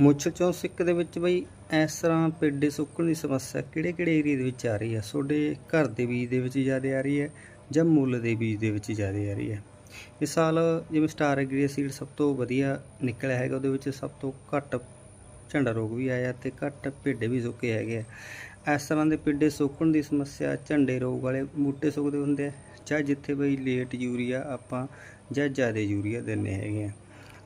ਮੁੱਛ ਚੋਂ ਸਿੱਕ ਦੇ ਵਿੱਚ ਬਈ ਇਸ ਤਰ੍ਹਾਂ ਪੇਡੇ ਸੁੱਕਣ ਦੀ ਸਮੱਸਿਆ ਕਿਹੜੇ ਕਿਹੜੇ ਏਰੀਆ ਦੇ ਵਿੱਚ ਆ ਰਹੀ ਹੈ? ਤੁਹਾਡੇ ਘਰ ਦੇ ਬੀਜ ਦੇ ਵਿੱਚ ਜ਼ਿਆਦਾ ਆ ਰਹੀ ਹੈ ਜਾਂ ਮੁੱਲ ਦੇ ਬੀਜ ਦੇ ਵਿੱਚ ਜ਼ਿਆਦਾ ਆ ਰਹੀ ਹੈ? ਇਸ ਸਾਲ ਜਿਵੇਂ ਸਟਾਰ ਐਗਰੀ ਸੀਡ ਸਭ ਤੋਂ ਵਧੀਆ ਨਿਕਲਿਆ ਹੈਗਾ, ਉਹਦੇ ਵਿੱਚ ਸਭ ਤੋਂ ਘੱਟ ਝੰਡਾ ਰੋਗ ਵੀ ਆਇਆ ਤੇ ਘੱਟ ਪੇਡੇ ਵੀ ਸੁੱਕੇ ਹੈਗੇ ਆ। ਇਸ ਤਰ੍ਹਾਂ ਦੇ ਪੇਡੇ ਸੁੱਕਣ ਦੀ ਸਮੱਸਿਆ ਝੰਡੇ ਰੋਗ ਵਾਲੇ ਬੂਟੇ ਸੁੱਕਦੇ ਹੁੰਦੇ ਆ ਜਾਂ ਜਿੱਥੇ ਬਈ ਲੇਟ ਯੂਰੀਆ ਆਪਾਂ ਜਾਂ ਜ਼ਿਆਦਾ ਯੂਰੀਆ ਦਿੰਦੇ ਹੈਗੇ ਆ।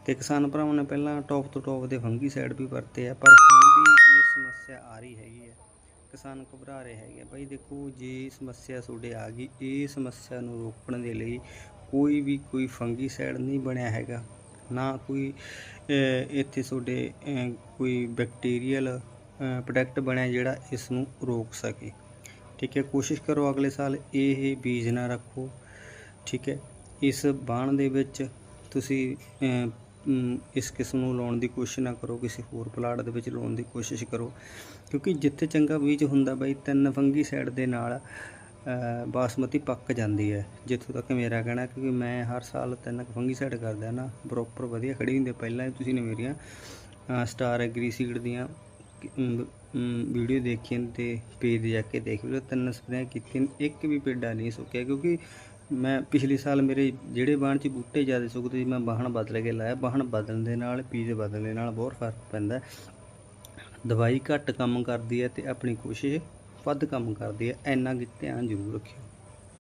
ਤੇ ਕਿਸਾਨ ਭਰਾਵਾਂ ਨੇ ਪਹਿਲਾਂ ਟੌਪ ਤੋਂ ਟੌਪ ਦੇ ਫੰਗੀ ਸਾਈਡ ਵੀ ਵਰਤੇ ਆ, ਪਰ ਹੁਣ ਵੀ ਇਹ ਸਮੱਸਿਆ ਆ ਰਹੀ ਹੈਗੀ ਹੈ ਕਿਸਾਨ ਘਬਰਾ ਰਹੇ ਹੈਗੇ ਆ। ਬਾਈ ਦੇਖੋ, ਜੇ ਸਮੱਸਿਆ ਤੁਹਾਡੇ ਆ ਗਈ, ਇਹ ਸਮੱਸਿਆ ਨੂੰ ਰੋਕਣ ਦੇ ਲਈ ਕੋਈ ਵੀ ਕੋਈ ਫੰਗੀ ਸਾਈਡ ਨਹੀਂ ਬਣਿਆ ਹੈਗਾ। ਨਾ ਕੋਈ ਇੱਥੇ ਤੁਹਾਡੇ ਕੋਈ ਬੈਕਟੀਰੀਅਲ ਪ੍ਰੋਡਕਟ ਬਣਿਆ ਜਿਹੜਾ ਇਸ ਨੂੰ ਰੋਕ ਸਕੇ। ਠੀਕ ਹੈ, ਕੋਸ਼ਿਸ਼ ਕਰੋ ਅਗਲੇ ਸਾਲ ਇਹ ਬੀਜ ਨਾ ਰੱਖੋ। ਠੀਕ ਹੈ, ਇਸ ਬਾਣ ਦੇ ਵਿੱਚ ਤੁਸੀਂ ਇਸ ਕਿਸਮ ਨੂੰ ਲਾਉਣ ਦੀ ਕੋਸ਼ਿਸ਼ ਨਾ ਕਰੋ, ਕਿਸੇ ਹੋਰ ਪਲਾਟ ਦੇ ਵਿੱਚ ਲਾਉਣ ਦੀ ਕੋਸ਼ਿਸ਼ ਕਰੋ। ਕਿਉਂਕਿ ਜਿੱਥੇ ਚੰਗਾ ਬੀਜ ਹੁੰਦਾ ਬਈ, ਤਿੰਨ ਫੰਗੀ ਸਾਈਡ ਦੇ ਨਾਲ ਬਾਸਮਤੀ ਪੱਕ ਜਾਂਦੀ ਹੈ। ਜਿੱਥੋਂ ਤੱਕ ਮੇਰਾ ਕਹਿਣਾ, ਕਿਉਂਕਿ ਮੈਂ ਹਰ ਸਾਲ ਤਿੰਨ ਫੰਗੀ ਸਾਈਡ ਕਰਦਾ ਨਾ ਪ੍ਰੋਪਰ ਵਧੀਆ ਖੜੀ ਹੁੰਦੀ ਪਹਿਲਾਂ ਵੀ ਤੁਸੀਂ ਨੇ ਮੇਰੀਆਂ ਸਟਾਰ ਐਗਰੀ ਸੀਡ ਦੀਆਂ ਵੀਡੀਓ ਦੇਖੀ ਤੇ ਪੇਜ ਜਾ ਕੇ ਦੇਖ ਲਿਓ। ਤਿੰਨ ਸਪਰੇਅ ਕੀਤੀਆਂ, ਇੱਕ ਵੀ ਪੇਡਾ ਨਹੀਂ ਸੁੱਕਿਆ, ਕਿਉਂਕਿ ਮੈਂ ਪਿਛਲੇ ਸਾਲ ਮੇਰੇ ਜਿਹੜੇ ਬਾਣ 'ਚ ਬੂਟੇ ਜ਼ਿਆਦਾ ਸੁੱਕਦੇ ਸੀ, ਮੈਂ ਬਾਹਣ ਬਦਲ ਕੇ ਲਾਇਆ। ਬਾਹਣ ਬਦਲਣ ਦੇ ਨਾਲ ਪੀਜ ਬਦਲਣ ਦੇ ਨਾਲ ਬਹੁਤ ਫ਼ਰਕ ਪੈਂਦਾ ਦਵਾਈ ਘੱਟ ਕੰਮ ਕਰਦੀ ਹੈ ਤੇ ਆਪਣੀ ਕੋਸ਼ਿਸ਼ ਵੱਧ ਕੰਮ ਕਰਦੀ ਹੈ। ਇੰਨਾ ਕਿ ਧਿਆਨ ਜ਼ਰੂਰ ਰੱਖਿਓ।